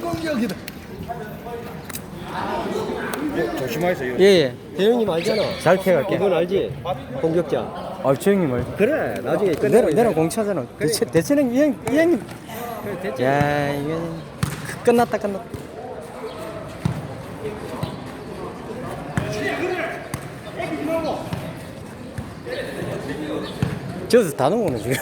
공격이다. 조심하세요. 예, 예. 대형님 알잖아. 잘 피해갈게. 이건 알지? 공격자. 아, 저 형님 알죠. 그래. 나중에 내려, 내려 공차잖아. 대체, 대체는 이 형, 이 형님. 야, 이거 끝났다, 끝났다. 저기서 다 넘어오네, 지금.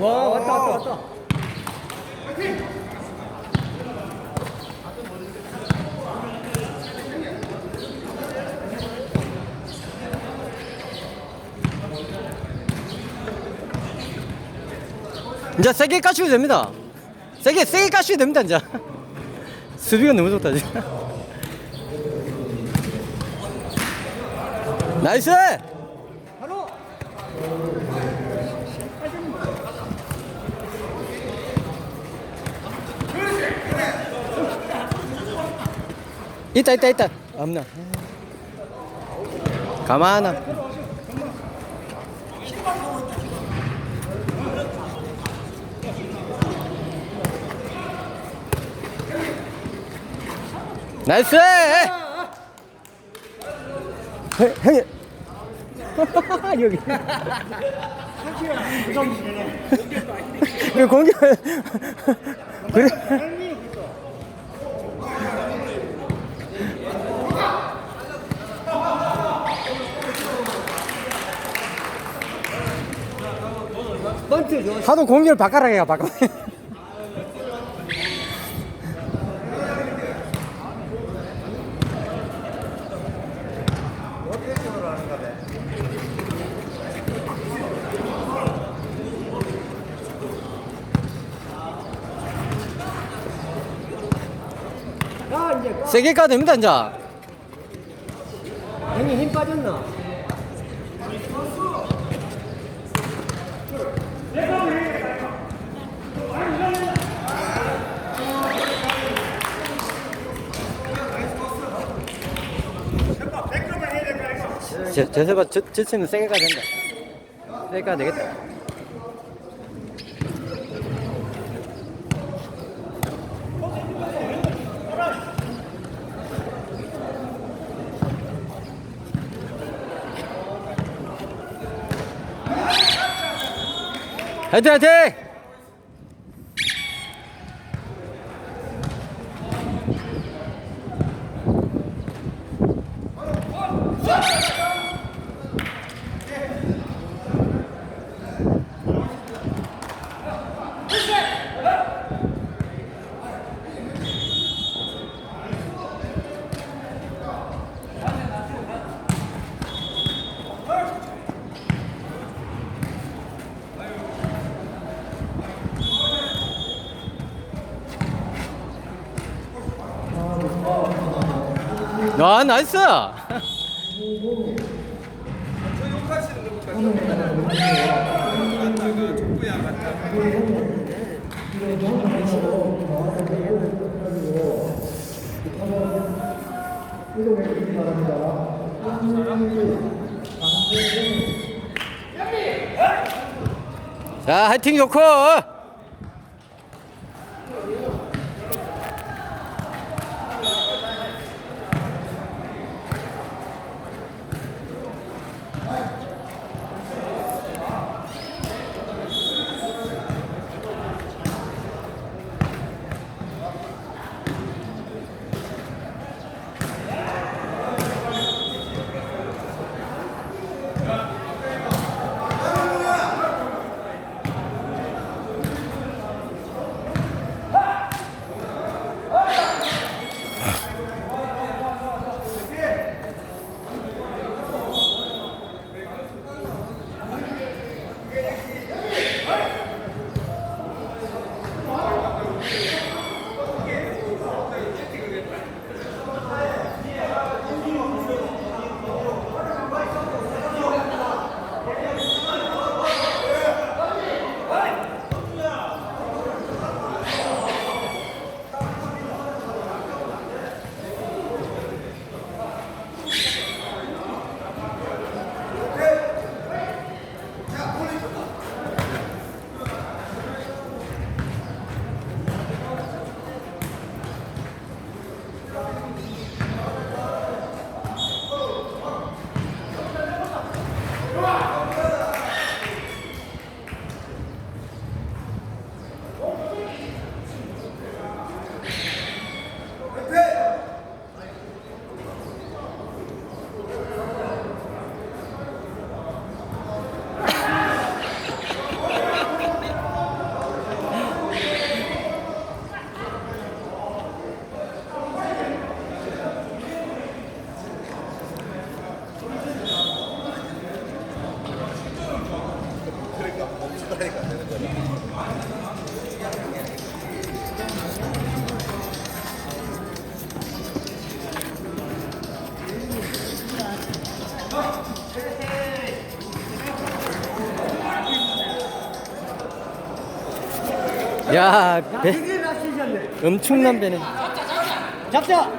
와 왔다 왔다 왔다. 이제 세게 까시면 됩니다. 세게, 세게 까시면 됩니다, 이제. 수비가 너무 좋다, 지금. 나이스! 있다, 있다, 있다. 없나? 가만아. 나이스! 형, 형이. 여기. 그 공격. 그래. 하도 공격을 바꿔라 해야 바꿔. 세게 까도 됩니다, 이제. 형님 힘 빠졌나? 저, 저 세바 저, 저 치면 세게 가야 된다. 세게 가야 되겠다. 화이팅 화이팅! 아 나이스! 자 화이팅 좋고 Yeah. 야, 배, 되게 낚시셨네. 엄청난 배네. 잡자.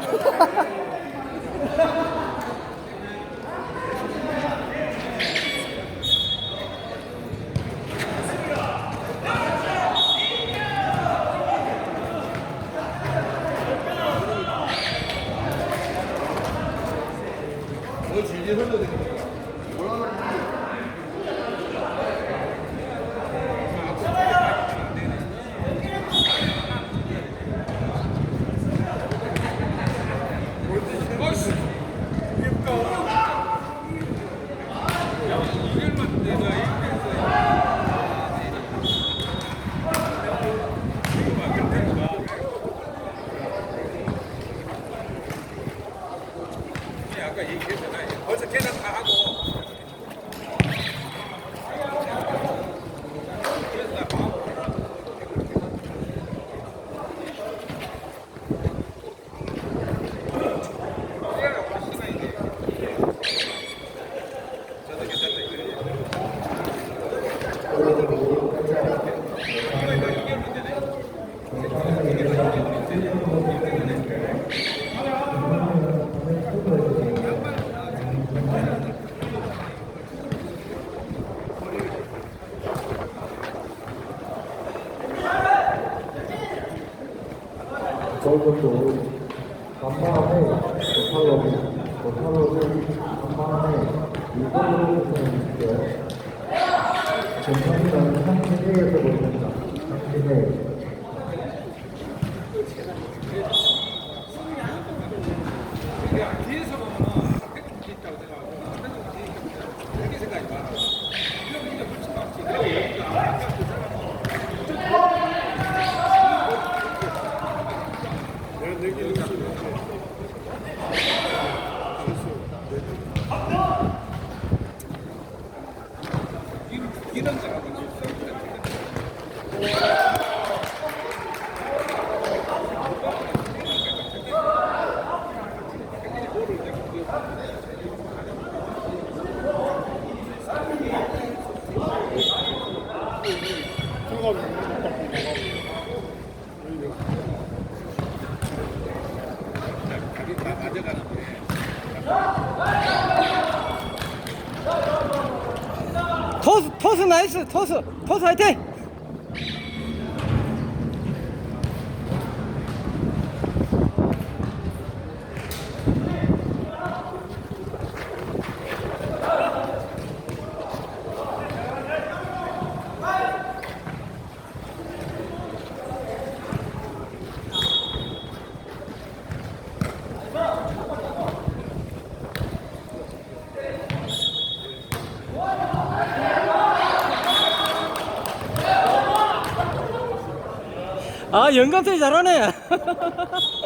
아까 he gives it nice. 전통이라는. 한국에 뒤에서 보면은 백기 있다고 생각하고 이런 다 가져가는데 토스, 토스 나이스, 토스, 토 아, 영감탱이 잘하네.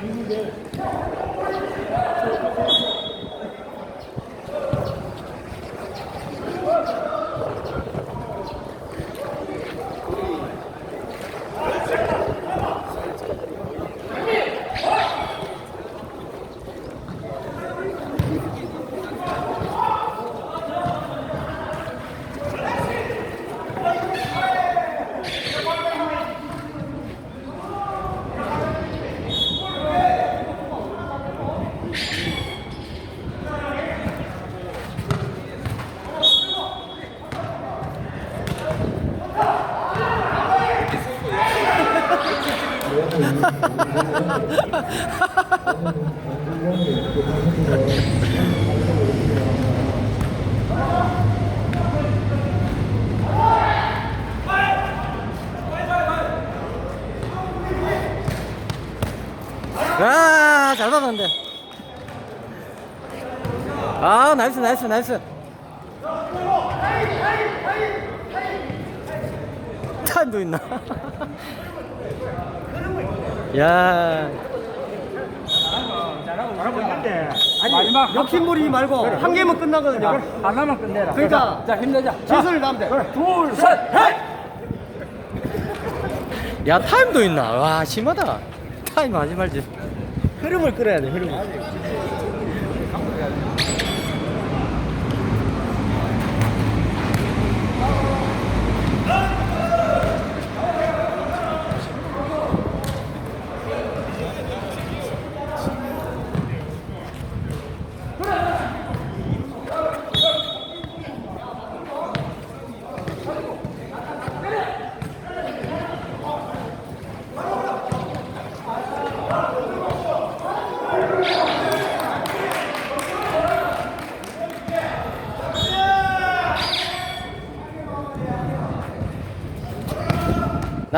전국 받았는데. 아, 나이스, 나이스, 나이스. 타임도 있나? 야, 잘하고 있는데. 아니, 마지막 욕심 부리지 말고 한 개면 끝나거든요. 하나만 끝내라. 그러니까 자 힘내자. 자, 최선을 다하면 돼. 둘, 셋, 넷. 야 타임도 있나? 와 심하다. 타임 하지 말지. 흐름을 끌어야 돼, 흐름을.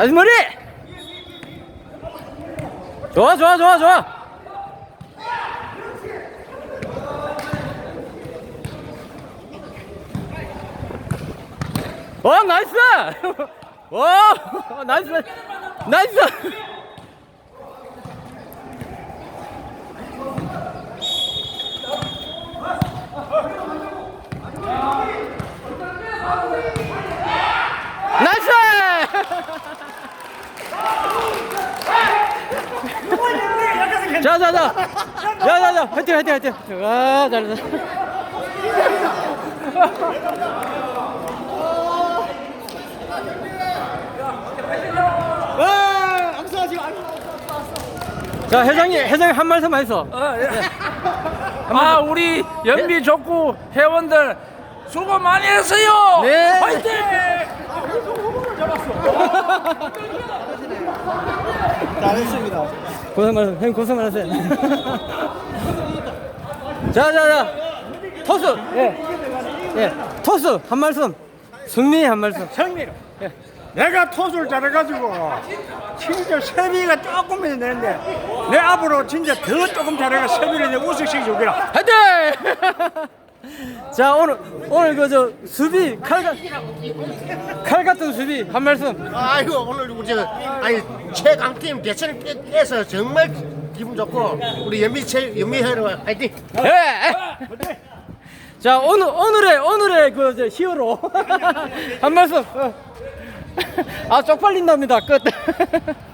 나이스 머리. 좋아 좋아 좋아 좋아. 와 나이스. 와 나이스 나이스. 나이스! 자 자 자 야 자 자 화이팅 화이팅 화이팅 와 잘했어 와, 악수하지 마. 자 회장님 회장님 한 말씀 하셔 어, 예. 아 우리 연비 좋고 회원들 수고 많이 했어요. 네. 화이팅! 잘했습니다. 고생 많으세요 형님 고생 많으세요 자 자 자 토스 예 예 토스 한 말씀 승리 한 말씀 형님, 내가 토수를 잘해가지고 진짜 세비가 조금이면 되는데 내 앞으로 진짜 더 조금 잘해가 세비를 내 우승시켜 주기라. 화이팅! 자 오늘 오늘 그 저 수비 칼, 같- 칼 같은 수비 한 말씀 아이고 오늘 우리 저 아니 최강팀 대천을 깨서 정말 기분 좋고 우리 연미 최 연미 회로 화이팅. 예. 자 오늘 오늘의 오늘의 그저 히어로 한 말씀 어. 아 쪽팔린답니다 끝